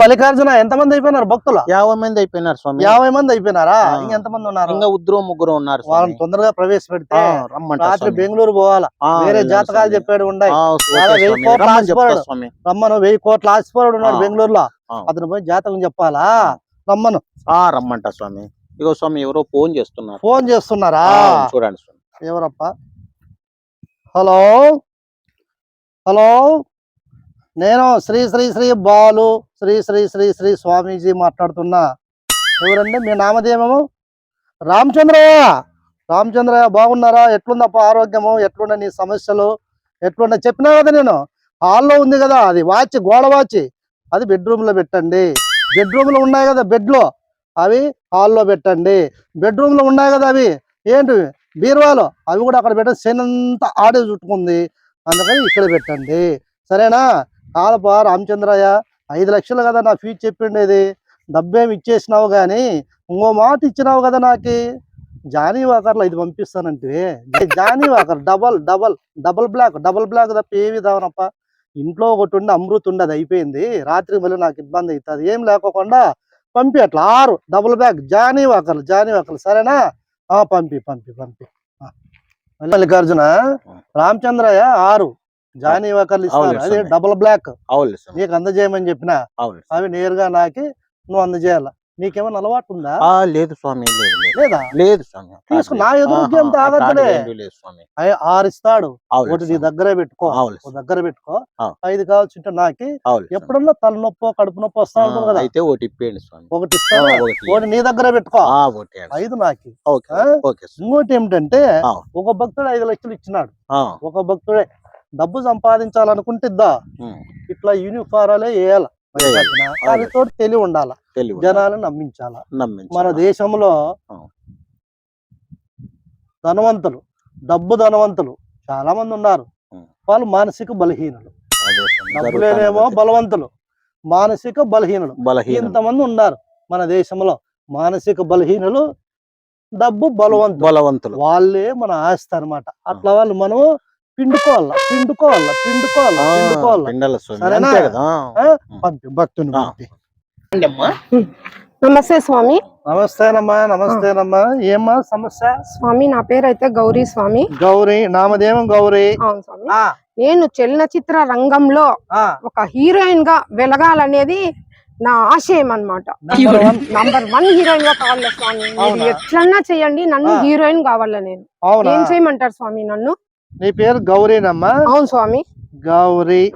మల్లికార్జున ఎంతమంది అయిపోయినారు భక్తులు యాభై మంది అయిపోయినారు స్వామి యాభై మంది అయిపోయినారా ఆ. ఇంకెంతమంది ఉన్నారు ఇంకా ఉద్రు ముగ్గురు ఉన్నారు. వాళ్ళని తొందరగా ప్రవేశపెడితే రాత్రి. బెంగళూరు పోవాలా వేరే జాతకాలు. చెప్పాడు ఉన్నాయి వెయ్యి. కోట్ల. స్వామి రమ్మను వెయ్యి కోట్ల ఆశపరుడు ఉన్నాడు. బెంగళూరులో. అతను పోయి జాతకం చెప్పాలా. రమ్మను ఆ రమ్మంట స్వామి ఇగో స్వామి ఎవరో ఫోన్ చేస్తున్నారు ఫోన్ చేస్తున్నారా చూడండి స్వామి ఎవరప్ప హలో హలో నేను శ్రీ శ్రీ శ్రీ బాలు శ్రీ శ్రీ శ్రీ శ్రీ స్వామీజీ మాట్లాడుతున్నా. ఎవరండి? మీ నామధేయము? రామచంద్రయ్య! రామచంద్రయ్య బాగున్నారా? ఎట్లుందప్ప ఆరోగ్యము? ఎట్లున్న నీ సమస్యలు? ఎట్లున్నా చెప్పినా కదా నేను. హాల్లో ఉంది కదా అది వాచ్ గోడ వాచ్. అది బెడ్రూమ్లో పెట్టండి. బెడ్రూమ్లో ఉన్నాయి కదా బెడ్లో. అవి హాల్లో పెట్టండి. బెడ్రూమ్లో ఉన్నాయి కదా అవి. ఏంటి? బీరువాలో. అవి కూడా అక్కడ పెట్టండి శని అంతా ఆడే చుట్టుకుంది. అందుకని ఇక్కడ పెట్టండి. సరేనా? కాదపా రామచంద్రయ్య ఐదు లక్షలు కదా నా ఫీజు చెప్పిండేది. డబ్బేమి ఇచ్చేసినావు కానీ ఇంకో మాట ఇచ్చినావు కదా నాకు. జానీ వాకర్లో ఇది పంపిస్తానంటే Johnnie Walker double double double black double black తప్ప ఏ విధానప్ప ఇంట్లో ఒకటి ఉండి అమృత్ ఉండి అది అయిపోయింది. రాత్రి మళ్ళీ నాకు ఇబ్బంది అవుతుంది. ఏం లేకోకుండా పంపి అట్లా ఆరు డబుల్ బ్యాగ్ జానీ వాకర్లు జానీ వాకర్లు. సరేనా? ఆ పంపి పంపి పంపి. మల్లికార్జున రామచంద్రయ్య ఆరు జాయిన్ అయ్యేకర్లు ఇస్తాను అది డబుల్ బ్లాక్ నీకు అందజేయమని చెప్పిన అవి నేరుగా నాకి నువ్వు అందజేయాల. నీకేమైనా అలవాటు ఉందా లేదు స్వామి లేదా లేదు. స్వామి తీసుకు నా ఎదురుకేం తాగద్దలే. ఆరిస్తాడు. ఒకటి నీ దగ్గరే పెట్టుకో. దగ్గర పెట్టుకో. ఐదు కావాల్సింటే నాకి ఎప్పుడన్నా తలనొప్పి కడుపు నొప్పి వస్తా ఉంటుంది కదా. అయితే ఒకటి స్వామి. ఒకటి ఇస్తాను ఒకటి నీ దగ్గర పెట్టుకో. ఐదు నాకి. ఇంకోటి ఏమిటంటే ఒక భక్తుడు ఐదు లక్షలు ఇచ్చినాడు. ఒక భక్తుడే డబ్బు సంపాదించాలనుకుంటే ఇద్దా ఉమ్, ఇట్లా యూనిఫారాలే వేయాల. తోటి తెలివి ఉండాల. జనాలు నమ్మించాల? మన దేశంలో. ధనవంతులు డబ్బు ధనవంతులు చాలా మంది ఉన్నారు. వాళ్ళు మానసిక బలహీనులు. డబ్బులేనేమో. బలవంతులు. మానసిక బలహీనులు. బలహీనం ఇంతమంది ఉన్నారు మన దేశంలో. మానసిక బలహీనులు డబ్బు బలవంతులు. బలవంతులు. వాళ్ళే మన ఆస్తి అన్నమాట. అట్లా వాళ్ళు మనం పిండుకోవాల పిండుకోవాల పిండుకోవాల పిండుకోవాల. పిండల సరేనా? కదా? పంపి భక్తుని. పంపి నమస్తే స్వామి. నమస్తేనమ్మా నమస్తేనమ్మా. ఏమ్మా సమస్య? స్వామి నా పేరు అయితే గౌరీ స్వామి. గౌరీ నామదేవం గౌరీ. అవును స్వామి. ఆ. నేను చలనచిత్ర రంగంలో ఒక హీరోయిన్గా వెలగాలనేది నా ఆశయం అన్నమాట. నెంబర్ వన్ నంబర్ వన్ హీరోయిన్గా కావాలి స్వామి? ఎట్లన్నా చేయండి నన్ను. హీరోయిన్ కావాలా నేను. ఏం చేయమంటారు స్వామి నన్ను? నీ పేరు గౌరీనమ్మా? అవును స్వామి. గౌరీ.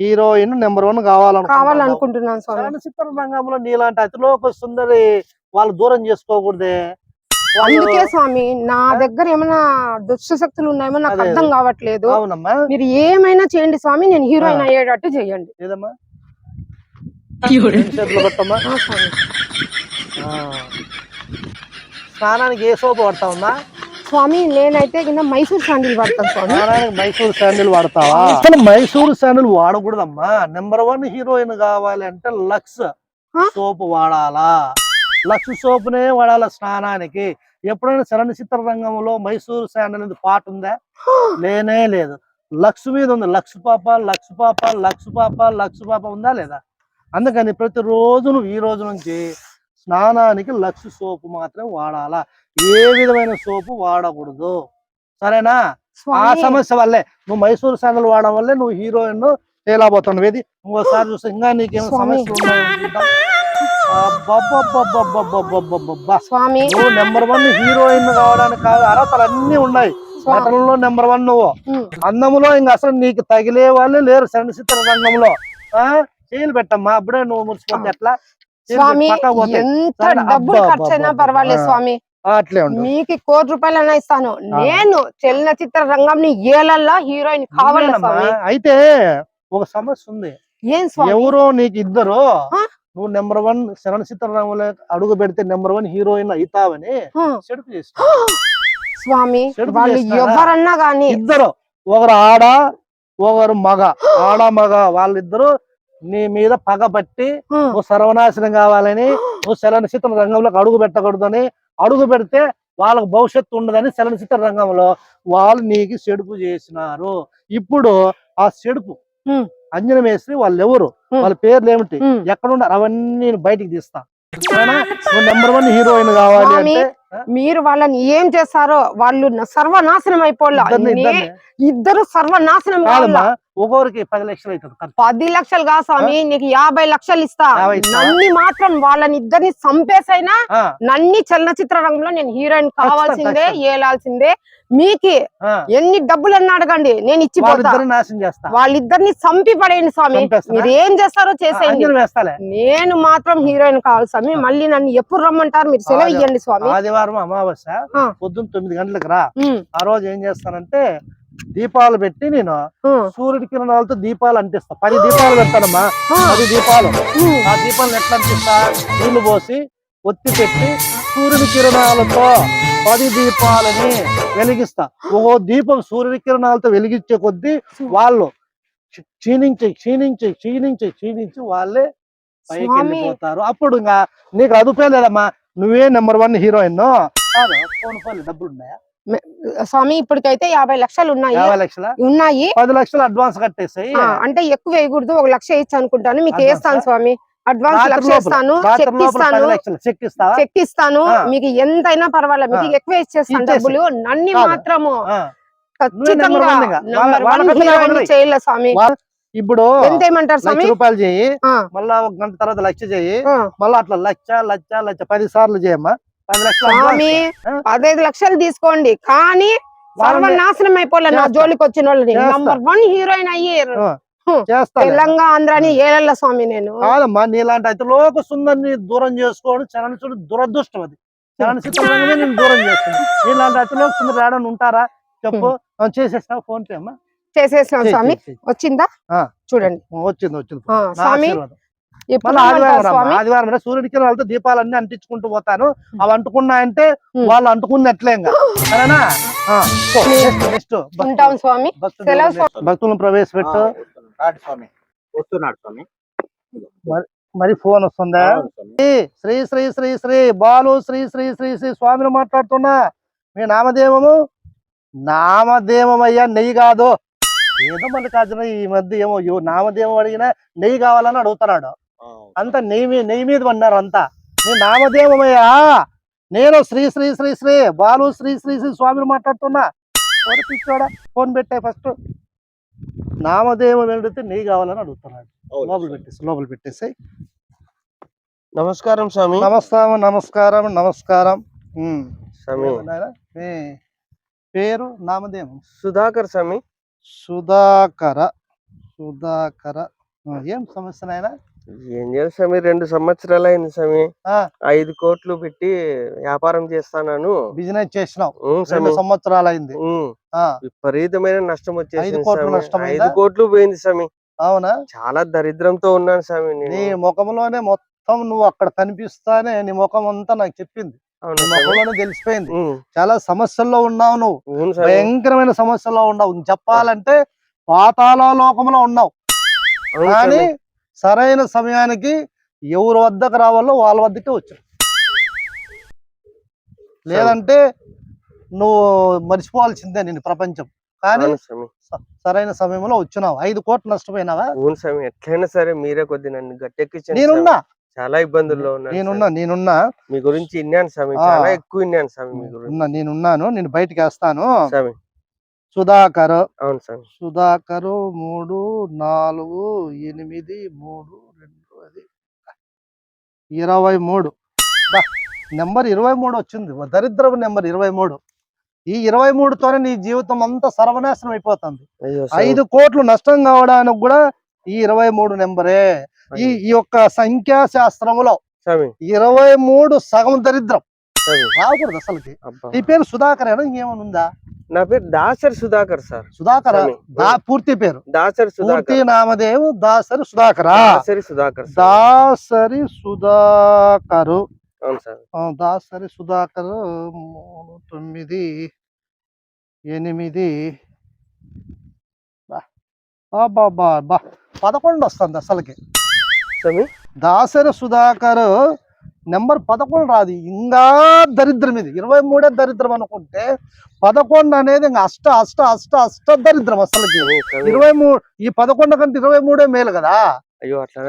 Heroine number one. కావాలనుకుంటున్నాను స్వామి. చలనచిత్ర రంగంలో నీలాంటి అతిలోక సుందరి వాళ్ళు దూరం చేసుకోకూడదే. అందుకే స్వామి నా దగ్గర ఏమైనా దుష్ట శక్తులు ఉన్నాయేమో నాకు అర్థం. కావట్లేదు. అవునమ్మా. మీరు ఏమైనా చేయండి స్వామి నేను హీరోయిన్. అయ్యేటట్టు చేయండి. ఏదమ్మా. స్నానానికి ఏ సోపు పడతావమ్మా స్వామి నేనైతే కింద మైసూర్ శాండిల్ వాడతాను స్వామి. మైసూర్ శాండిల్ వాడతావా? అసలు మైసూర్ శాండిల్ వాడకూడదమ్మా. నెంబర్ వన్ హీరోయిన్ కావాలి అంటే లక్స్? సోపు వాడాలా? లక్స్ సోపునే వాడాలా స్నానానికి? ఎప్పుడైనా చలనచిత్ర రంగంలో మైసూర్ శాండిల్ అనేది పాట ఉందా? లేనే లేదు. లక్స్ మీద ఉంది. లక్స్ పాప లక్స్ పాప లక్స్ పాప లక్స్ పాప ఉందా లేదా? అందుకని ప్రతిరోజు నువ్వు ఈ రోజు నుంచి స్నానానికి లక్స్ సోపు మాత్రమే వాడాలా. ఏ విధమైన సోపు వాడకూడదు. సరేనా? ఆ సమస్య వల్లే నువ్వు మైసూరు శాండల్ వాడడం వల్లే నువ్వు హీరోయిన్ తేలాబోతున్నావు ఏది? ఇంకోసారి చూస్తే ఇంకా నీకేం సమస్య నువ్వు నెంబర్ వన్ హీరోయిన్ కావడానికి కాదు అర్హతలు అన్ని ఉన్నాయి. నటనలో నెంబర్ వన్ నువ్వు. అందములో ఇంకా అసలు నీకు తగిలే వాళ్ళే లేరు శరణ్ చిత్ర రంగంలో. చేయలు పెట్టమ్మా అప్పుడే నువ్వు మురిసిపోతే ఎట్లా? స్వామి ఎంత డబ్బులు ఖర్చు అయినా పర్వాలేదు స్వామి. అట్లే మీకు కోటి రూపాయలైనా ఇస్తాను. నేను చలనచిత్ర రంగంని ఏలల్లా హీరోయిన్ కావాలా అయితే ఒక సమస్య ఉంది. ఏం ఎవరో నీకు ఇద్దరు? నువ్వు నెంబర్ వన్ చలనచిత్ర రంగంలో అడుగు పెడితే నెంబర్ వన్ హీరోయిన్ అవుతావని చేసి. స్వామి వాళ్ళు? ఎవరన్నా గాని ఇద్దరు. ఒకరు ఆడ ఒకరు మగ. ఆడ మగ. వాళ్ళిద్దరు నీ మీద పగబట్టి నువ్వు సర్వనాశనం కావాలని నువ్వు చలనచిత్ర రంగంలోకి అడుగు పెట్టకూడదని అడుగు పెడితే వాళ్ళకు భవిష్యత్తు ఉండదని చలనచిత్ర రంగంలో. వాళ్ళు నీకు చెడుపు చేసినారు. ఇప్పుడు ఆ చెడుపు హ్మ్. అంజన వాళ్ళు ఎవరు. వాళ్ళ పేర్లు ఏమిటి? ఉమ్. ఎక్కడ ఉన్నారు అవన్నీ నేను బయటికి తీస్తా నెంబర్ వన్ హీరోయిన్ కావాలి అంటే మీరు వాళ్ళని ఏం చేస్తారో వాళ్ళు సర్వనాశనం అయిపోలా. ఇద్దరు సర్వనాశనం ఒక్కొక్కరికి పది లక్షలు అవుతుంది. పది లక్షలు కాదు స్వామి నీకు యాభై లక్షలు ఇస్తా? నన్ని మాత్రం వాళ్ళని ఇద్దరిని చంపేసైనా నన్ని చలనచిత్ర రంగంలో నేను హీరోయిన్ కావాల్సిందే. ఏలాల్సిందే. మీకి. ఎన్ని డబ్బులు అన్నా అడగండి నేను ఇచ్చిపోతా వాళ్ళిద్దరిని నాశనం చేస్తా. వాళ్ళిద్దరిని చంపి పడేయండి స్వామి? మీరు ఏం చేస్తారో చేసేయండి. నేను మాత్రం హీరోయిన్ కావాలి స్వామి. మళ్ళీ నన్ను ఎప్పుడు రమ్మంటారు మీరు సెలవు ఇవ్వండి స్వామి. ఆదివారం అమావాస్య. పొద్దున్న తొమ్మిది గంటలకు రా. ఆ రోజు ఏం చేస్తానంటే దీపాలు పెట్టి నేను సూర్యుడి కిరణాలతో దీపాలు అంటిస్తా. పది దీపాలు పెడతానమ్మా. పది దీపాలు. ఆ దీపాలను ఎట్లా అంటిస్తా? నీళ్ళు పోసి ఒత్తి పెట్టి సూర్యుడి కిరణాలతో పది దీపాలని వెలిగిస్తా. ఒక్కో దీపం సూర్యుడి కిరణాలతో వెలిగించే కొద్దీ వాళ్ళు క్షీ- క్షీణించి క్షీణించి క్షీణించి క్షీణించి వాళ్ళే పైకి. వెళ్ళిపోతారు. అప్పుడు ఇంకా నీకు అదుపే లేదమ్మా. నువ్వే number one heroine phone phone డబ్బులు ఉన్నాయా స్వామి ఇప్పటికైతే యాభై లక్షలు? ఉన్నాయి. ఉన్నాయి పది లక్షలు అడ్వాన్స్ కట్టేసాయి. ఆ, అంటే ఎక్కువ వేయకూడదు ఒక లక్ష ఇచ్చి అనుకుంటాను. మీకు వేస్తాను? స్వామి. అడ్వాన్స్ లక్ష ఇస్తాను చెక్ ఇస్తాను. చెక్ ఇస్తాను. మీకు ఎంతైనా పర్వాలేదు. మీకు. ఎక్కువ ఇచ్చేస్తాను ఇచ్చేసి. డబ్బులు నన్ని. మాత్రము. ఖచ్చితంగా చేయలే స్వామి. ఇప్పుడు ఎంత ఏమంటారు స్వామి? రూపాయలు చేయి. మళ్ళా ఒక గంట తర్వాత లక్ష చేయి. మళ్ళా అట్లా లక్ష లక్ష లక్ష పది సార్లు చేయమ్మా. స్వామి? పదహైదు లక్షలు తీసుకోండి. కానీ సర్వనాశనం అయిపోలే నా. జోలికి వచ్చిన వాళ్ళని. నంబర్ వన్ హీరోయిన్ అయ్యారు. చేస్తాను తెలంగాణ ఆంధ్రాని ఏళ్ళ స్వామి నేను. కాదమ్మా నీలాంటి అయితే లోక సుందరిని దూరం చేసుకోవడం చలనచిత్ర దురదృష్టం అది. చలనచిత్ర రంగమే నేను దూరం చేస్తుంది నీలాంటి అయితే లోక సుందరి రావడం ఉంటారా? చెప్పు. చేసేసావు ఫోన్ పే అమ్మా? చేసేసినాం చెయ్, స్వామి. వచ్చిందా. చూడండి. వచ్చింది వచ్చింది. స్వామి మళ్ళీ ఆదివారం ఆదివారం రా, సూర్యుడికి వాళ్ళతో దీపాలన్నీ అంటించుకుంటూ పోతాను. అవి అంటుకున్నాయంటే. వాళ్ళు అంటుకున్నట్లే సరేనా. నెక్స్ట్, స్వామి. భక్తులను ప్రవేశపెట్టు. రాడు స్వామి. వస్తున్నాడు స్వామి. మరి ఫోన్ వస్తుందా? శ్రీ శ్రీ శ్రీ శ్రీ బాలు శ్రీ శ్రీ శ్రీ శ్రీ స్వామిని మాట్లాడుతున్నా. మీ నామదేవము నామదేవం అయ్యా నెయ్యి కాదు. ఏదో మల్లికార్జున ఈ మధ్య ఏమో నామదేవం అడిగినా నెయ్యి కావాలని అడుగుతున్నాడు. అంతా నెయ్యి నెయ్యి మీద పడినారు అంతా. నీ నామదేవమయ్యా. నేను శ్రీ శ్రీ శ్రీ శ్రీ బాలు శ్రీ శ్రీ శ్రీ స్వామిని మాట్లాడుతున్నా. ఎవరు పిచ్చోడా? ఫోన్ పెట్టాయి ఫస్ట్. నామదేవం అడిగితే నెయ్యి కావాలని అడుగుతున్నాడు. లోపల. పెట్టేసి లోపల పెట్టేసి. నమస్కారం స్వామి. నమస్కారం నమస్కారం నమస్కారం. స్వామి. పేరు నామదేవం. సుధాకర్ స్వామి. సుధాకర. సుధాకర. ఏం సమస్య నాయన? ఏం చేయాలి స్వామి? రెండు సంవత్సరాలు అయింది స్వామి. ఆ. ఐదు కోట్లు పెట్టి వ్యాపారం చేస్తాను బిజినెస్ చేసినావు. రెండు సంవత్సరాలు అయింది విపరీతమైన నష్టం వచ్చేసింది? ఐదు కోట్లు పోయింది స్వామి. అవునా? చాలా దరిద్రంతో ఉన్నాను స్వామి నీ ముఖంలోనే మొత్తం నువ్వు అక్కడ కనిపిస్తానే నీ ముఖం అంతా నాకు చెప్పింది. ముఖంలోనే తెలిసిపోయింది. చాలా సమస్యల్లో ఉన్నావు నువ్వు. భయంకరమైన సమస్యల్లో ఉన్నావు. చెప్పాలంటే పాతాళ లోకంలో ఉన్నావు. కానీ. సరైన సమయానికి ఎవరి వద్దకు రావాలో వాళ్ళ వద్దకే వచ్చావు లేదంటే నువ్వు మర్చిపోవాల్సిందే నేను ప్రపంచం. కానీ సరైన సమయంలో వచ్చినావు. ఐదు కోట్లు నష్టపోయినావా? అవును స్వామి. ఎట్లయినా సరే మీరే కొద్ది నన్ను గట్టెక్కించండి నేనున్నా. చాలా ఇబ్బందుల్లో ఉన్నాను నేనున్నా. నేనున్నా. మీ గురించి విన్నాను స్వామి. చాలా ఎక్కువ విన్నాను స్వామి మీ గురించి. నేనున్నాను. నేను బయటికి వేస్తాను. స్వామి. సుధాకర్. అవును స్వామి సుధాకర్ మూడు నాలుగు ఎనిమిది మూడు రెండు అది. ఇరవై మూడు నెంబర్ ఇరవై మూడు వచ్చింది దరిద్రపు నెంబర్ ఇరవై మూడు ఈ ఇరవై మూడుతోనే నీ జీవితం అంతా సర్వనాశనం అయిపోతుంది. ఐదు కోట్లు నష్టం కావడానికి కూడా ఈ ఇరవై మూడు నెంబరే. ఈ ఈ యొక్క సంఖ్యా శాస్త్రములో స్వామి ఇరవై మూడు సగం దరిద్రం. రాకూడదు అసలుకి. అబ్బా. నీ పేరు సుధాకర్ అయినా ఇంకేమైనా ఉందా నా పేరు దాసరి సుధాకర్ సార్. సుధాకర్? పూర్తి పేరు. దాసరి పూర్తి నామదేవు దాసరి సుధాకరా. దాసరి సుధాకర్ సార్. దాసరి సుధాకరు. అవును సార్. దాసరి సుధాకర్ మూడు తొమ్మిది ఎనిమిది. బా. పదకొండు వస్తుంది అసలుకి. దాసరి సుధాకర్ నెంబర్ పదకొండు రాదు. ఇంకా దరిద్రం ఇది. ఇరవై మూడే దరిద్రం అనుకుంటే పదకొండు అనేది ఇంకా అష్ట అష్ట అష్ట అష్ట దరిద్రం అసలుకి. ఇరవై మూడు ఈ పదకొండు కంటే ఇరవై మూడే మేలు కదా. అయ్యో అట్లా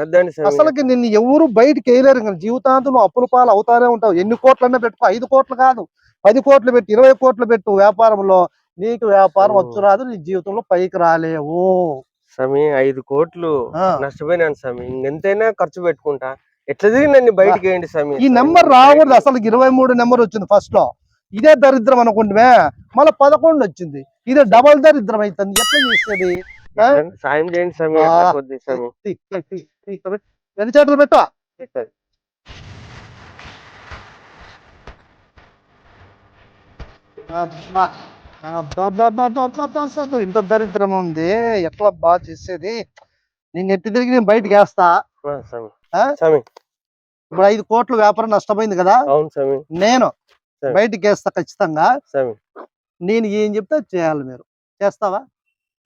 అసలుకి నిన్ను ఎవరు బయటికి వేయలేరు. ఇంకా జీవితాంతం నువ్వు అప్పుల పాలు అవుతానే ఉంటావు. ఎన్ని కోట్లన్నా పెట్టుకో. ఐదు కోట్లు కాదు. పది కోట్లు పెట్టి ఇరవై కోట్లు పెట్టు వ్యాపారంలో. నీకు వ్యాపారం. వచ్చు రాదు. నీ జీవితంలో పైకి రాలేవు. స్వామి ఐదు కోట్లు. నష్టపోయినాను స్వామి ఇంకెంతైనా ఖర్చు పెట్టుకుంటా. ఎట్లా తిరిగి నన్ను బయటికి వేయండి స్వామి ఈ నెంబర్ రాకూడదు అసలు ఇరవై మూడు నెంబర్ వచ్చింది ఫస్ట్లో. ఇదే దరిద్రం అనుకుంటే మళ్ళీ పదకొండు వచ్చింది. ఇదే డబల్ దరిద్రం అవుతుంది ఎట్లా చేసేది? ఆ? సాయం చేయండి స్వామి చేతులు పెట్టు. ఇంత దరిద్రం ఉంది. ఎట్లా బాగా చేసేది? నేను ఎట్టి తిరిగి నేను బయటకు వేస్తా. ఇప్పుడు ఐదు కోట్ల వ్యాపారం నష్టపోయింది కదా? నేను సరే. బయటికి వేస్తా ఖచ్చితంగా. నేను ఏం చెప్తే చేయాలి మీరు. చేస్తావా?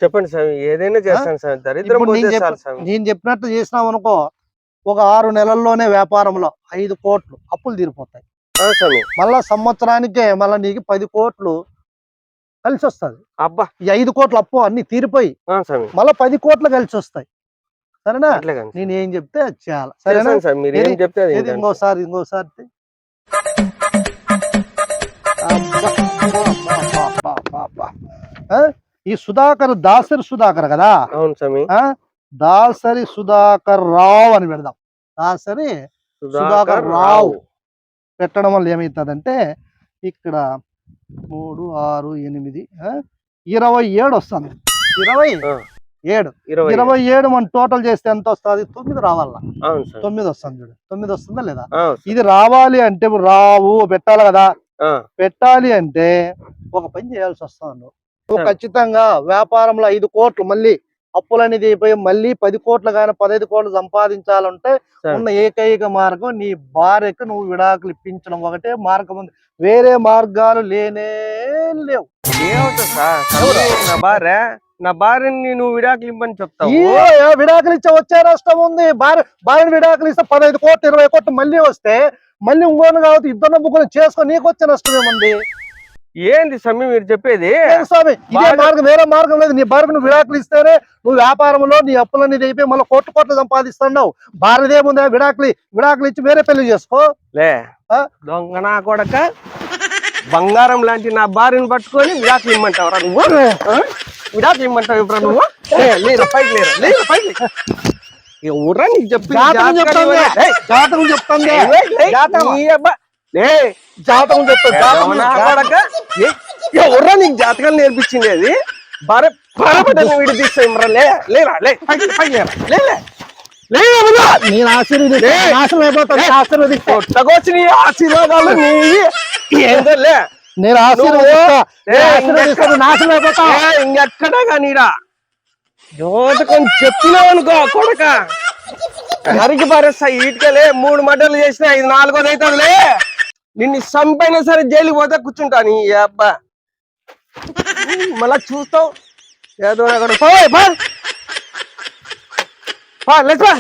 చెప్పండి స్వామి ఏదైనా చేస్తాను స్వామి దరిద్రం నేను చెప్పినట్టు చేసినాం అనుకో ఒక ఆరు నెలల్లోనే వ్యాపారంలో ఐదు కోట్లు అప్పులు తీరిపోతాయి. మళ్ళా సంవత్సరానికే మళ్ళా నీకు పది కోట్లు కలిసి వస్తుంది అబ్బా. ఈ ఐదు కోట్ల అప్పు అన్ని తీరిపోయి మళ్ళా పది కోట్లు కలిసి వస్తాయి సరేనా? నేను ఏం చెప్తే అది చేయాలి. సరేనా? మీరు ఏం చెప్తే. ఇంకోసారి ఇంకోసారి? ఈ సుధాకర్ దాసరి సుధాకర్ కదా? అవును స్వామి. ఆ? దాసరి సుధాకర్ రావు అని పెడదాం. దాసరి సుధాకర్ రావు. పెట్టడం వల్ల ఏమవుతుందంటే ఇక్కడ మూడు ఆరు ఎనిమిది ఆ? ఇరవై ఏడు వస్తుంది. ఇరవై. ఏడు. ఇరవై ఏడు. మనం టోటల్ చేస్తే ఎంత వస్తుంది? తొమ్మిది రావాలా. తొమ్మిది వస్తుంది చూడు. తొమ్మిది వస్తుందా లేదా? ఇది రావాలి అంటే రావు పెట్టాలి కదా. పెట్టాలి అంటే ఒక పని చేయాల్సి వస్తుంది. ఖచ్చితంగా వ్యాపారంలో ఐదు కోట్లు మళ్ళీ అప్పులనేది అయిపోయి మళ్ళీ పది కోట్లు కానీ పదహైదు కోట్లు సంపాదించాలంటే. ఉన్న ఏకైక మార్గం నీ భార్యకు నువ్వు విడాకులు ఇప్పించడం. ఒకటే మార్గం ఉంది. వేరే మార్గాలు లేనే లేవు. ఏమవుతుంది సార్? నా భార్య నా భార్యని నువ్వు విడాకులు ఇవ్వని చెప్తావు. విడాకులు ఇచ్చే వచ్చే నష్టం ఉంది. భార్య భార్యను విడాకులు ఇస్తే పదహైదు కోట్లు ఇరవై కోట్లు మళ్ళీ వస్తే మళ్ళీ ఇంకోను కాబట్టి ఇద్దరు నమ్ముకొని చేసుకో నీకు వచ్చే నష్టం ఏముంది? ఏంది స్వామి మీరు చెప్పేది? స్వామి ఇదే భార్య- మార్గం వేరే మార్గం లేదు. నీ భార్యకు నువ్వు విడాకులు ఇస్తేనే నువ్వు వ్యాపారంలో నీ అప్పులన్నీ అయిపోయి మళ్ళీ కోట్లు కోట్లు సంపాదిస్తున్నావు. భార్యదేముందా విడాకులు విడాకులు ఇచ్చి వేరే పెళ్ళి చేసుకో. లే? దొంగ నా కొడక బంగారం లాంటి నా భార్యను పట్టుకొని విడాకులు ఇమ్మంటావురా నువ్వు విడాకులు ఇమ్మంటావు ఇప్పుడు నువ్వు? లే, లేరా పైకి లేరా లేరా పైకి ఎవరా నీకు చెప్పి జాతకం చెప్తాంది. జాతకం చెప్తాంది. జాతకం. జాతకం చెప్తా జాతకం కొడక ఎవరా నీకు జాతకాలు నేర్పించింది అది? బిడ్డని విడిపిస్తాయి మరా లే లేరా లే పైకి పైకి లేరా? లే. నేను కొట్టకొచ్చి నీ ఆశీర్వాదాలు నీ ఏందో లే. నేను ఆశీర్వదిస్తా. ఇంకెక్కడా కానీరా జ్యోతకం చెప్పినావు అనుకో కొడక. నరికి పారేస్తా ఈటికలే మూడు మడ్డలు చేసిన ఇది నాలుగోది అవుతుందిలే నిన్ను చంపైనా సరే జైలుకి పోతే కూర్చుంటా నీ అబ్బా. మళ్ళా చూస్తావు. ఏదో అక్కడ పో, పో. లేచి పో.